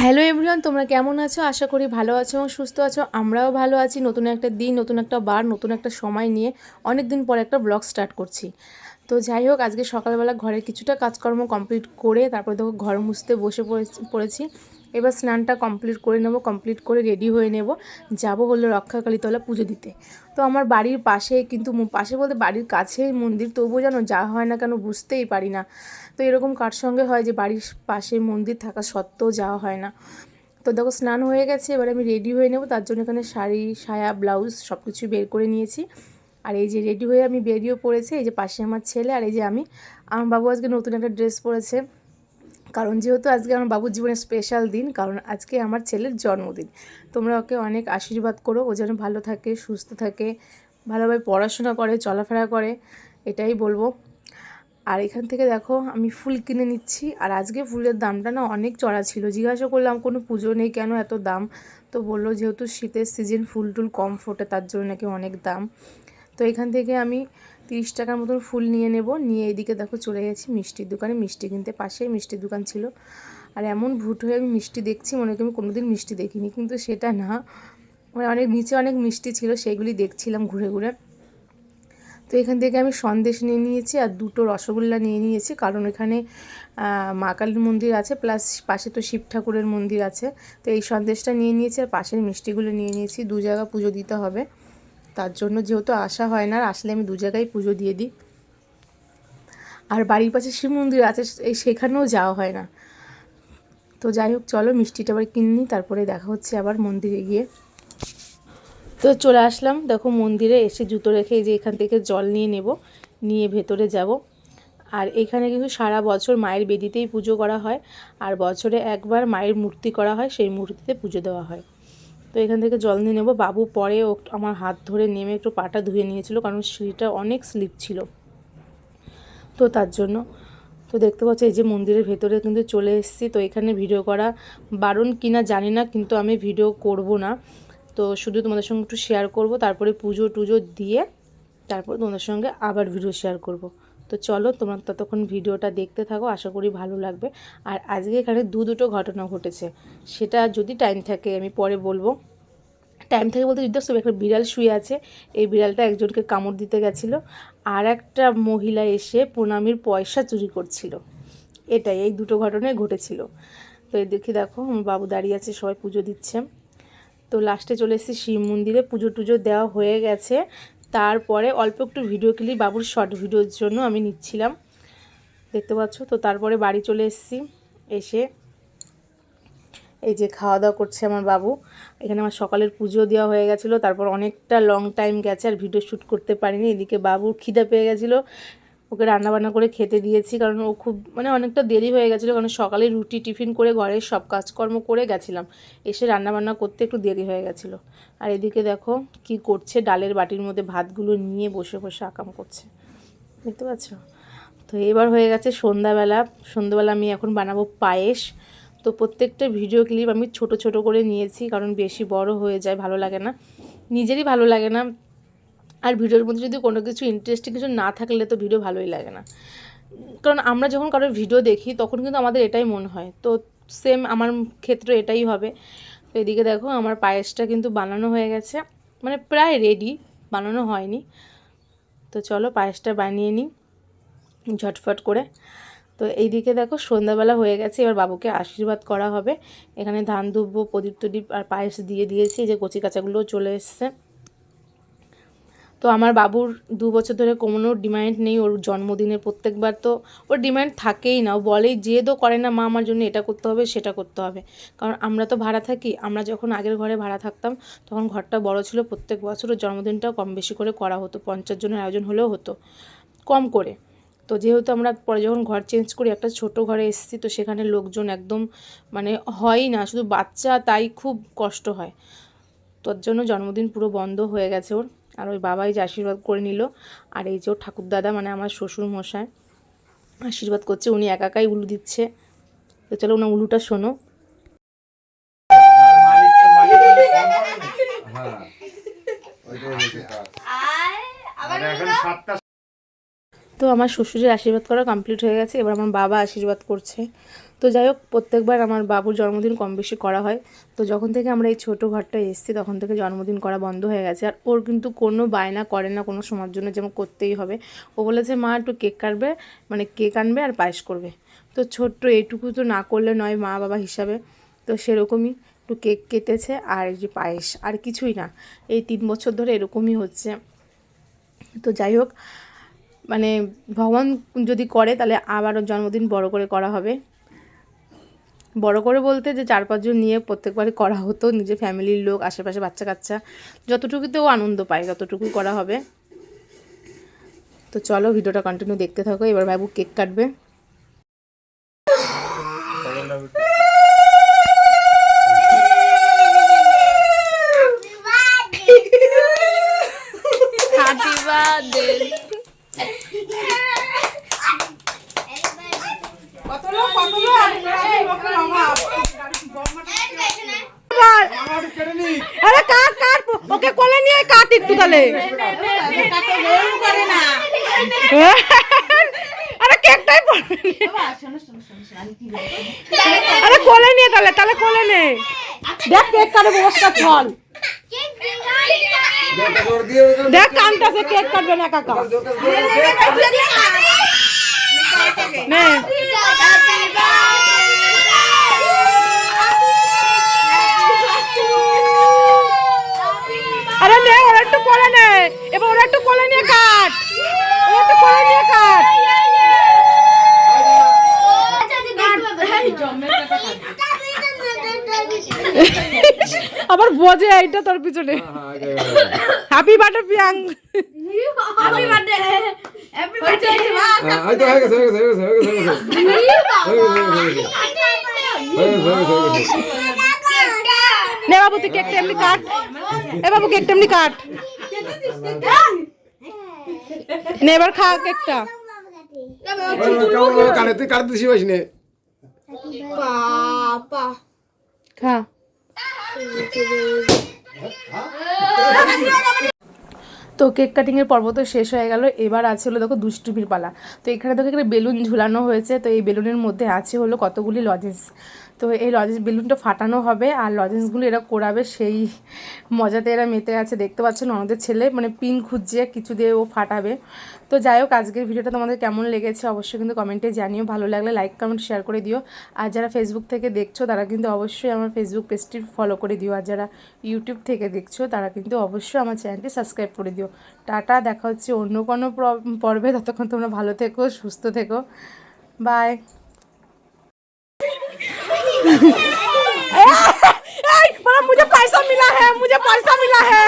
Hello everyone, তোমরা কেমন আছো? আশা করি ভালো আছো এবং সুস্থ আছো। আমরাও ভালো আছি। নতুন একটা দিন, নতুন একটা বার, নতুন একটা সময় নিয়ে অনেক দিন পর একটা ব্লগ স্টার্ট করছি। তো যাই হোক, আজকে সকালবেলা ঘরের কিছুটা কাজকর্ম কমপ্লিট করে তারপর দেখো ঘর মুছতে বসে পড়েছি- এবার স্নানটা কমপ্লিট করে নেব কমপ্লিট করে রেডি হয়ে নেব। যাব হলো রক্ষাকালীতলা পুজো দিতে। তো আমার বাড়ির পাশে কিন্তু পাশে বলতে বাড়ির কাছেই মন্দির, তবুও যেন যা হয় না কেন বুঝতেই পারি না। তো এরকম কার সঙ্গে হয় যে বাড়ির পাশে মন্দির থাকা সত্ত্বেও যাওয়া হয় না। তো দেখো স্নান হয়ে গেছে, এবার আমি রেডি হয়ে নেব। তার জন্য এখানে শাড়ি, সায়া ব্লাউজ সব কিছু বের করে নিয়েছি। আর এই যে রেডি হয়ে আমি বেরিয়েও পড়েছি, এই যে পাশে আমার ছেলে আর এই যে আমি। আমার বাবু আজকে নতুন একটা ড্রেস পরেছে। কারণ যেহেতু আজকে আমার বাবুর জীবনের স্পেশাল দিন, কারণ আজকে আমার ছেলের জন্মদিন। তোমরা ওকে অনেক আশীর্বাদ করো, ও যেন ভালো থাকে, সুস্থ থাকে, ভালোভাবে পড়াশোনা করে, চলাফেরা করে, এটাই বলব। আর এখান থেকে দেখো, আমি ফুল কিনে নিচ্ছি। আর আজকে ফুলের দামটা না অনেক চড়া ছিল। জিজ্ঞাসা করলাম, কোনো পুজো নেই কেন এত দাম? তো বলল, যেহেতু শীতের সিজন ফুল টুল কম ফোটে, তার জন্য নাকি অনেক দাম। তো এখান থেকে আমি তিরিশ টাকার মতন ফুল নিয়ে নেব। নিয়ে এইদিকে দেখো চলে গেছি মিষ্টির দোকানে। মিষ্টি কিনতে পাশেই মিষ্টির দোকান ছিল। আর এমন ভুট হয়ে আমি মিষ্টি দেখছি, মনে করি আমি কোনোদিন মিষ্টি দেখিনি। কিন্তু সেটা না। মানে অনেক নিচে অনেক মিষ্টি ছিল সেগুলি দেখছিলাম ঘুরে ঘুরে। তো এখান থেকে আমি সন্দেশ নিয়ে নিয়েছি আর দুটো রসগোল্লা নিয়ে নিয়েছি। কারণ এখানে মা কালীর মন্দির আছে, প্লাস পাশে তো শিব ঠাকুরের মন্দির আছে। তো এই সন্দেশটা নিয়ে নিয়েছি আর পাশের মিষ্টিগুলো নিয়ে নিয়েছি। দু জায়গা পুজো দিতে হবে। তার জন্য যেহেতু আসা হয় না আসলে আমি দু জায়গায় পুজো দিয়ে দিই। আর বাড়ির পাশে শিব মন্দির আছে, এই সেখানেও যাওয়া হয় না। তো যাই হোক, চলো মিষ্টিটা আবার কিনি তারপরে দেখা হচ্ছে আবার মন্দিরে গিয়ে। তো চলে আসলাম, দেখো মন্দিরে এসে জুতো রেখে যে এখান থেকে জল নিয়ে নেব, নিয়ে ভেতরে যাব। আর এখানে কিন্তু সারা বছর মায়ের বেদিতেই পুজো করা হয়, আর বছরে একবার মায়ের মূর্তি করা হয়, সেই মূর্তিতে পুজো দেওয়া হয়। তো এখান থেকে জল নিয়ে নেব। বাবু পরে ও আমার হাত ধরে নেমে একটু পাটা ধুয়ে নিয়েছিল, কারণ সিঁড়িটা অনেক স্লিপ ছিল। তো তার জন্য, তো দেখতে পাচ্ছি এই যে মন্দিরের ভেতরে কিন্তু চলে এসেছি। তো এখানে ভিডিও করা বারণ কিনা জানি না, কিন্তু আমি ভিডিও করব না। তো শুধু তোমাদের সঙ্গে একটু শেয়ার করব, তারপরে পুজো টুজো দিয়ে তারপর তোমাদের সঙ্গে আবার ভিডিও শেয়ার করব। তো চলো তোমার ততক্ষণ ভিডিওটা দেখতে থাকো, আশা করি ভালো লাগবে। আর আজকে এখানে দু দুটো ঘটনা ঘটেছে। সেটা যদি টাইম থাকে, আমি পরে বলব। টাইম থেকে বলতে দেখছ একটা বিড়াল শুয়ে আছে। এই বিড়ালটা একজনকে কামড় দিতে গেছিল। আর একটা মহিলা এসে প্রণামীর পয়সা চুরি করছিল। এটাই, এই দুটো ঘটনাই ঘটেছিল। তো এই দেখি দেখো, আমার বাবু দাঁড়িয়ে আছে, সবাই পুজো দিচ্ছে। তো লাস্টে চলে এসেছি শিব মন্দিরে, পুজো টুজো দেওয়া হয়ে গেছে। তারপরে অল্প একটু ভিডিও ক্লিপ বাবুর শর্ট ভিডিওর জন্য আমি নিচ্ছিলাম। দেখতে পাচ্ছ? তো তারপরে বাড়ি চলে এসেছি। এসে এই যে খাওয়া দাওয়া করছে আমার বাবু। এখানে আমার সকালের পুজো দেওয়া হয়ে গেছিল। তারপর অনেকটা লং টাইম গেছে আর ভিডিও শ্যুট করতে পারিনি। এদিকে বাবুর খিদে পেয়ে গেছিল। ওকে রান্নাবান্না করে খেতে দিয়েছি, কারণ ও খুব মানে অনেকটা দেরি হয়ে গেছিল, কারণ সকালে রুটি, টিফিন করে ঘরের সব কাজকর্ম করে গেছিলাম। এসে রান্নাবান্না করতে একটু দেরি হয়ে গেছিল। আর এদিকে দেখো কি করছে, ডালের বাটির মধ্যে ভাতগুলো নিয়ে বসে বসে আকাম করছে। দেখতে পাচ্ছ? তো এবার হয়ে গেছে সন্ধ্যাবেলা। সন্ধ্যাবেলা আমি এখন বানাবো পায়েস। তো প্রত্যেকটা ভিডিও ক্লিপ আমি ছোট ছোট করে নিয়েছি, কারণ বেশি বড় হয়ে যায়, ভালো লাগে না। নিজেরই ভালো লাগে না। আর ভিডিওর মধ্যে যদি কোনো কিছু ইন্টারেস্টিং কিছু না থাকলে তো ভিডিও ভালোই লাগে না। কারণ আমরা যখন কারোর ভিডিও দেখি, তখন কিন্তু আমাদের এটাই মনে হয়। তো সেম আমার ক্ষেত্রে এটাই হবে। তো এদিকে দেখো, আমার পায়েসটা কিন্তু বানানো হয়ে গেছে। মানে প্রায় রেডি বানানো হয়নি। তো চলো পায়েসটা বানিয়ে নিই ঝটফট করে। তো এইদিকে দেখো, সন্ধ্যাবেলা হয়ে গেছে, এবার বাবুকে আশীর্বাদ করা হবে। এখানে ধান দুব্ব প্রদীপ টদীপ আর পায়েস দিয়ে দিয়েছি। যে কচি কাঁচাগুলোও চলে এসছে। তো আমার বাবুর দু বছর ধরে কোনো ডিমান্ড নেই, ওর জন্মদিনের প্রত্যেকবার তো ওর ডিমান্ড থাকেই না। ও বলেই জেদও করে না, মা আমার জন্য এটা করতে হবে, সেটা করতে হবে। কারণ আমরা তো ভাড়া থাকি, আমরা যখন আগের ঘরে ভাড়া থাকতাম, তখন ঘরটা বড় ছিল, প্রত্যেক বছর ওর জন্মদিনটাও কম বেশি করে করা হতো, পঞ্চাশ জনের আয়োজন হলেও হতো, কম করে। তো যেহেতু আমরা পরে যখন ঘর চেঞ্জ করি, একটা ছোট ঘরে এসেছি, তো সেখানে লোকজন একদম মানে হয়ই না, শুধু বাচ্চা তাই খুব কষ্ট হয়। তোর জন্য জন্মদিন পুরো বন্ধ হয়ে গেছে ওর। আর ওই বাবাই যে আশীর্বাদ করে নিল। আর এই যে ঠাকুরদাদা মানে আমার শ্বশুর মশাই, আশীর্বাদ করছে, উনি একাকাই উলু দিচ্ছে। তো চলো ওনার উলুটা শোনো। তো আমার শ্বশুরের আশীর্বাদ করা কমপ্লিট হয়ে গেছে। এবার আমার বাবা আশীর্বাদ করছে। তো যাই হোক, প্রত্যেকবার আমার বাবুর জন্মদিন কম বেশি করা হয়। তো যখন থেকে আমরা এই ছোটো ঘরটা এসেছি, তখন থেকে জন্মদিন করা বন্ধ হয়ে গেছে। আর ওর কিন্তু কোনো বায়না করে না, কোনো সময়ের জন্য, যেমন করতেই হবে। ও বলেছে, মা, একটু কেক কাটবে মানে কেক আনবে আর পায়েস করবে। তো ছোট্ট এইটুকু তো না করলে নয় মা বাবা হিসাবে। তো সেরকমই একটু কেক কেটেছে আর যে পায়েস, আর কিছুই না। এই তিন বছর ধরে এরকমই হচ্ছে। তো যাই হোক মানে ভগবান যদি করে, তাহলে আবারও জন্মদিন বড় করে করা হবে। বড় করে বলতে যে চার পাঁচজন নিয়ে প্রত্যেকবারই করা হতো নিজের ফ্যামিলির লোক আশেপাশে বাচ্চা কাচ্চা। যতটুকুতেও আনন্দ পায় ততটুকুই করা হবে। তো চলো ভিডিওটা কন্টিনিউ দেখতে থাকো এবার বাবু কেক কাটবে। হ্যাপি বার্থডে আরে কাট কাট ওকে কোলে নিয়ে কাট একটু তাহলে। আরে কেকটাই পড়বে আরে কোলে নিয়ে তাহলে তাহলে কোলে নে। দেখ কেক কাটে বসটা দিয়ে দেখ কানটাছে কেক কাটবে না কাকা। নে আরে নে ওরা একটু কোলে নে। এবার ওরা একটু কোলে নিয়ে কাট। ওরা একটু কোলে নিয়ে কাট। আবার বোঝে এইটা তোর পিছনে। হ্যাঁ। হ্যাপি বার্থডে প্রিয়াং হ্যাঁ, এই তো হয়ে গেছে, হয়ে গেছে, হয়ে গেছে, হয়ে গেছে। নে বাবু তুই কেকটা এমনি কাট এ বাবু কেকটা এমনি কাট নে এবার খা কেকটা কাটে? তুই কাটতে শিখিস নে। খা তো কেক কাটিংয়ের পর্ব তো শেষ হয়ে গেল। এবার আছে হলো দেখো দুষ্টুমির পালা। তো এখানে দেখো এখানে বেলুন ঝুলানো হয়েছে। তো এই বেলুনের মধ্যে আছে হলো কতগুলি লজেন্স তো এই লজেন্স বেলুনটা ফাটানো হবে আর লজেন্সগুলো এরা কোরাবে সেই মজাতে এরা মেতে আছে। দেখতে পাচ্ছেন আমাদের ছেলে মানে পিন খুঁজছে, কিছু দিয়ে ও ফাটাবে। তো যাই হোক, আজকের ভিডিওটা তোমাদের কেমন লেগেছে অবশ্যই কিন্তু কমেন্টে জানিও। ভালো লাগলে লাইক কমেন্ট শেয়ার করে দিও। আর যারা ফেসবুক থেকে দেখছ, তারা কিন্তু অবশ্যই আমার ফেসবুক পেজটি ফলো করে দিও। আর যারা ইউটিউব থেকে দেখছ, তারা কিন্তু অবশ্যই আমার চ্যানেলটি সাবস্ক্রাইব করে দিও। টাটা, দেখা হচ্ছে অন্য কোনো প্র- পর্বে। ততক্ষণ তোমরা ভালো থেকো, সুস্থ থেকো। বাই मुझे पैसा मिला है मुझे पैसा मिला है।